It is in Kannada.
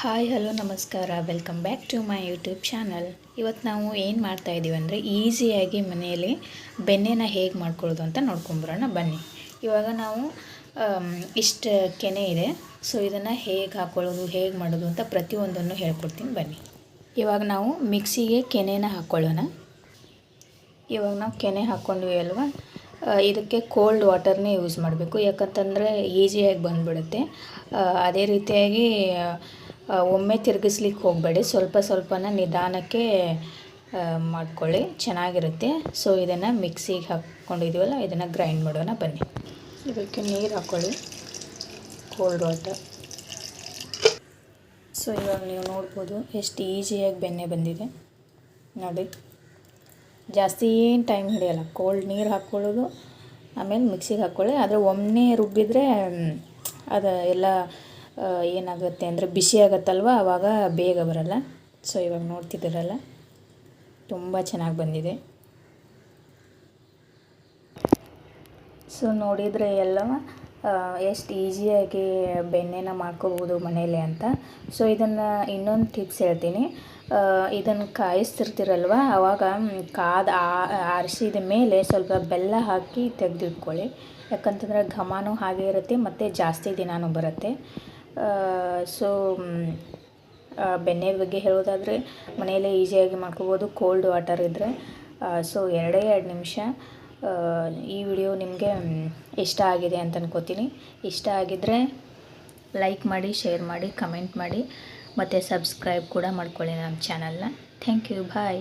ಹಾಯ್, ಹಲೋ, ನಮಸ್ಕಾರ. Welcome back to my YouTube channel ಇವತ್ತು ನಾವು ಏನು ಮಾಡ್ತಾ ಇದ್ದೀವಿ ಅಂದರೆ ಈಸಿಯಾಗಿ ಮನೆಯಲ್ಲಿ ಬೆಣ್ಣೆನ ಹೇಗೆ ಮಾಡ್ಕೊಳ್ಳೋದು ಅಂತ ನೋಡ್ಕೊಂಬರೋಣ. ಬನ್ನಿ. ಇವಾಗ ನಾವು ಇಷ್ಟು ಕೆನೆ ಇದೆ. ಸೊ ಇದನ್ನು ಹೇಗೆ ಹಾಕ್ಕೊಳ್ಳೋದು ಹೇಗೆ ಮಾಡೋದು ಅಂತ ಪ್ರತಿಯೊಂದನ್ನು ಹೇಳ್ಕೊಡ್ತೀನಿ. ಬನ್ನಿ. ಇವಾಗ ನಾವು ಮಿಕ್ಸಿಗೆ ಕೆನೆನ ಹಾಕ್ಕೊಳ್ಳೋಣ ಇವಾಗ ನಾವು ಕೆನೆ ಹಾಕ್ಕೊಂಡ್ವಿ ಅಲ್ವಾ? ಇದಕ್ಕೆ ಕೋಲ್ಡ್ ವಾಟರ್ನೇ ಯೂಸ್ ಮಾಡಬೇಕು. ಯಾಕಂತಂದರೆ ಈಸಿಯಾಗಿ ಬಂದುಬಿಡುತ್ತೆ. ಅದೇ ರೀತಿಯಾಗಿ ಒಮ್ಮೆ ತಿರುಗಿಸ್ಲಿಕ್ಕೆ ಹೋಗಬೇಡಿ. ಸ್ವಲ್ಪ ಸ್ವಲ್ಪನ ನಿಧಾನಕ್ಕೆ ಮಾಡ್ಕೊಳ್ಳಿ. ಚೆನ್ನಾಗಿರುತ್ತೆ. ಸೊ ಇದನ್ನು ಮಿಕ್ಸಿಗೆ ಹಾಕ್ಕೊಂಡಿದ್ದೀವಲ್ಲ ಇದನ್ನು ಗ್ರೈಂಡ್ ಮಾಡೋಣ. ಬನ್ನಿ. ಇದಕ್ಕೆ ನೀರು ಹಾಕ್ಕೊಳ್ಳಿ ಕೋಲ್ಡ್ ವಾಟರ್ ಸೊ ಇವಾಗ ನೀವು ನೋಡ್ಬೋದು, ಎಷ್ಟು ಈಸಿಯಾಗಿ ಬೆಣ್ಣೆ ಬಂದಿದೆ. ನೋಡಿ. ಜಾಸ್ತಿ ಏನು ಟೈಮ್ ಹಿಡಿಯಲ್ಲ. ಕೋಲ್ಡ್ ನೀರು ಹಾಕ್ಕೊಳ್ಳೋದು ಆಮೇಲೆ ಮಿಕ್ಸಿಗೆ ಹಾಕ್ಕೊಳ್ಳಿ ಆದರೆ ಒಮ್ಮೆ ರುಬ್ಬಿದರೆ ಅದು ಎಲ್ಲ ಏನಾಗುತ್ತೆ ಅಂದರೆ ಬಿಸಿ ಆಗುತ್ತಲ್ವ? ಆವಾಗ ಬೇಗ ಬರಲ್ಲ. ಸೊ ಇವಾಗ ನೋಡ್ತಿದ್ದೀರಲ್ಲ? ತುಂಬ ಚೆನ್ನಾಗಿ ಬಂದಿದೆ. ಸೊ ನೋಡಿದರೆ ಎಲ್ಲ ಎಷ್ಟು ಈಸಿಯಾಗಿ ಬೆಣ್ಣೆನ ಮಾಡ್ಕೋಬೋದು ಮನೇಲಿ ಅಂತ. ಸೊ ಇದನ್ನು ಇನ್ನೊಂದು ಟಿಪ್ಸ್ ಹೇಳ್ತೀನಿ. ಇದನ್ನು ಕಾಯಿಸ್ತಿರ್ತೀರಲ್ವ? ಆವಾಗ ಕಾದ ಆರಿಸಿದ ಮೇಲೆ ಸ್ವಲ್ಪ ಬೆಲ್ಲ ಹಾಕಿ ತೆಗೆದಿಟ್ಕೊಳ್ಳಿ. ಯಾಕಂತಂದರೆ ಘಮನೂ ಹಾಗೆ ಇರುತ್ತೆ, ಮತ್ತು ಜಾಸ್ತಿ ದಿನಾನೂ ಬರುತ್ತೆ. ಸೊ ಬೆಣ್ಣೆ ಬಗ್ಗೆ ಹೇಳೋದಾದರೆ ಮನೆಯಲ್ಲೇ ಈಸಿಯಾಗಿ ಮಾಡ್ಕೋಬೋದು ಕೋಲ್ಡ್ ವಾಟರ್ ಇದ್ದರೆ ಸೊ ಎರಡೇ ಎರಡು ನಿಮಿಷ ಈ ವಿಡಿಯೋ ನಿಮಗೆ ಇಷ್ಟ ಆಗಿದೆ ಅಂತ ಅನ್ಕೋತೀನಿ. ಇಷ್ಟ ಆಗಿದ್ದರೆ ಲೈಕ್ ಮಾಡಿ ಶೇರ್ ಮಾಡಿ ಕಮೆಂಟ್ ಮಾಡಿ, ಮತ್ತು ಸಬ್ಸ್ಕ್ರೈಬ್ ಕೂಡ ಮಾಡ್ಕೊಳ್ಳಿ ನಮ್ಮ ಚಾನಲ್ನ ಥ್ಯಾಂಕ್ ಯು ಬಾಯ್